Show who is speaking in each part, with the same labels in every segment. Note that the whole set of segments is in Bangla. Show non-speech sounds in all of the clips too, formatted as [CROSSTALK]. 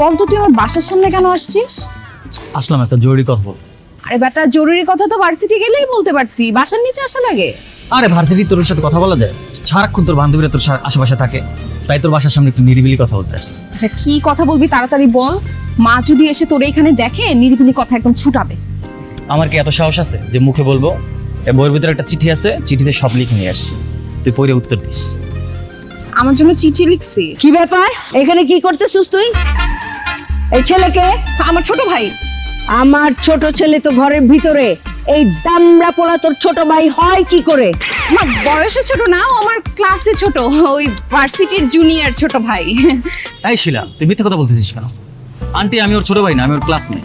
Speaker 1: সানি বল তো তুই আমার বাসার সামনে কেন আসছিস?
Speaker 2: আসলাম একটা জরুরি কথা বল।
Speaker 1: আরে বেটা জরুরি কথা তো ভার্সিটি গেলেই বলতে পারতি। বাসার নিচে আসা লাগে
Speaker 2: আরে ভার্সিটি তোর সাথে কথা বলা যায়? সারাক্ষণ তোর বান্ধবীরা তোর সা- আশেপাশে থাকে। তাই তোর বাসার সামনে একটু নিরিবিলি কথা বলতে
Speaker 1: আচ্ছা কি কথা বলবি তাড়াতাড়ি বল। মা যদি এসে তোর এখানে দেখে নিরিবিলি কথা একদম ছুটাবে।
Speaker 2: আমার কি এত সাহস আছে যে মুখে বলব? এ বইয়ের ভিতরে একটা চিঠি আছে চিঠিতে সব লিখে নিয়ে আসছি। তুই পড়ে উত্তর দিস।
Speaker 1: আমার জন্য চিঠি লিখছি
Speaker 3: কি ব্যাপার? এখানে কি করতেছিস তুই? এই ছেলেকে?
Speaker 1: আমার ছোট ভাই।
Speaker 3: আমার ছোট ছেলে তো ঘরের ভিতরে। এই দামড়া পোড়া তোর ছোট ভাই হয় কি করে?
Speaker 1: মা বয়সে ছোট না ও আমার ক্লাসে ছোট। ওই ভার্সিটির জুনিয়র ছোট ভাই।
Speaker 2: এই শিলা তুই মিথ্যা কথা বলতেছিস কেন? আন্টি আমি ওর ছোট ভাই না আমি ওর ক্লাসমেট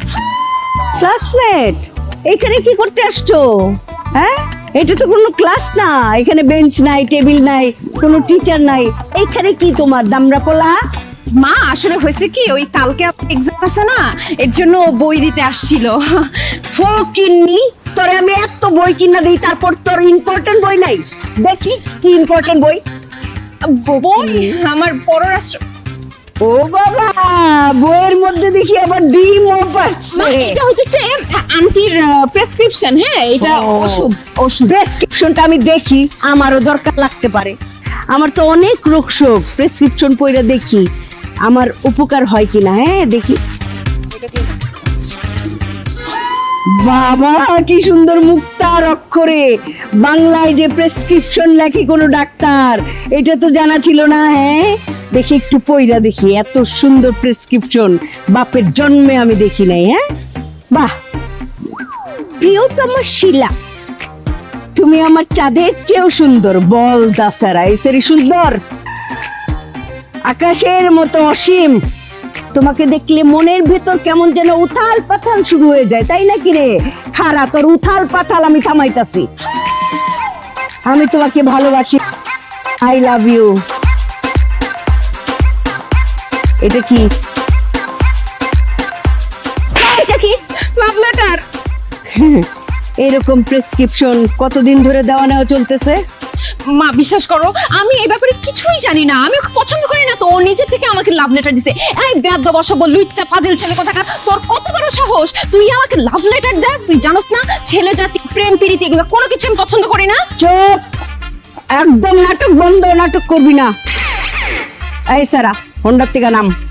Speaker 3: ক্লাসমেট এখানে কি করতে আসছো? হ্যাঁ? এটা তো কোনো ক্লাস না। এখানে বেঞ্চ নাই টেবিল নাই কোনো টিচার নাই। এখানে কি তোমার দামড়া পোলা?
Speaker 1: মা আসলে হয়েছে কি ওই কালকে এক্সাম আছে না এর জন্য বই দিতে আসছিল।
Speaker 3: ফকিন্নি তোরে আমি এত বই কিনা দিই তারপর তোর ইম্পর্টেন্ট বই নাই? দেখি কি ইম্পর্টেন্ট বই?
Speaker 1: বই? আমার পররাষ্ট্র
Speaker 3: ও বাবা বইয়ের মধ্যে দেখি আবার ডিম
Speaker 1: এটা হইতেছে আন্টির প্রেসক্রিপশন হ্যাঁ এটা। ওষুধ ওষুধ।
Speaker 3: প্রেসক্রিপশনটা আমি দেখি আমারও দরকার লাগতে পারে। আমার তো অনেক রোগ শোক প্রেসক্রিপশন পড়ে দেখি। আমার উপকার হয় কিনা হ্যাঁ দেখি। বাবা, কি সুন্দর মুক্তার অক্ষরে। বাংলায় যে প্রেসক্রিপশন লেখে কোনো ডাক্তার, এটা তো জানা ছিল না হ্যাঁ? দেখি একটু পইরা দেখি, এত সুন্দর প্রেসক্রিপশন বাপের জন্মে আমি দেখি নাই হ্যাঁ? বাহ! প্রিয়তম শিলা, তুমি আমার চাঁদের চেয়েও সুন্দর। বল, দাসারা এসেরই সুন্দর। আকাশের মতো অসীম। তোমাকে দেখলে মনের ভেতর কেমন যেন উথাল পাথাল শুরু হয়ে যায় তাই নাকি রে? খারা তোর উথাল পাথাল আমি থামাইতাছি। আমি তোমাকে ভালোবাসি। আই লাভ ইউ এটা কি? এটা কি? [LAUGHS]
Speaker 1: লাভ লেটার
Speaker 3: এরকম প্রেসক্রিপশন কতদিন ধরে দেওয়া নেওয়া চলতেছে?
Speaker 1: মা বিশ্বাস করো আমি এই ব্যাপারে কিছুই জানি না। আমি ওকে পছন্দ করি না তো ও নিজে থেকে আমাকে লাভ লেটার দিছে। এই বেদ্য বসব লুচ্চা ফাজিল ছেলে কোথাকার? তোর কত বড় সাহস? তুই আমাকে লাভ লেটার দেস? তুই জানোস না ছেলে জাতি প্রেম প্রীতি এগুলো কোনো কিছু আমি পছন্দ করি না?
Speaker 3: চুপ! একদম নাটক বন্ধ নাটক করবি না। এই সারা হন্ডার থেকে নাম।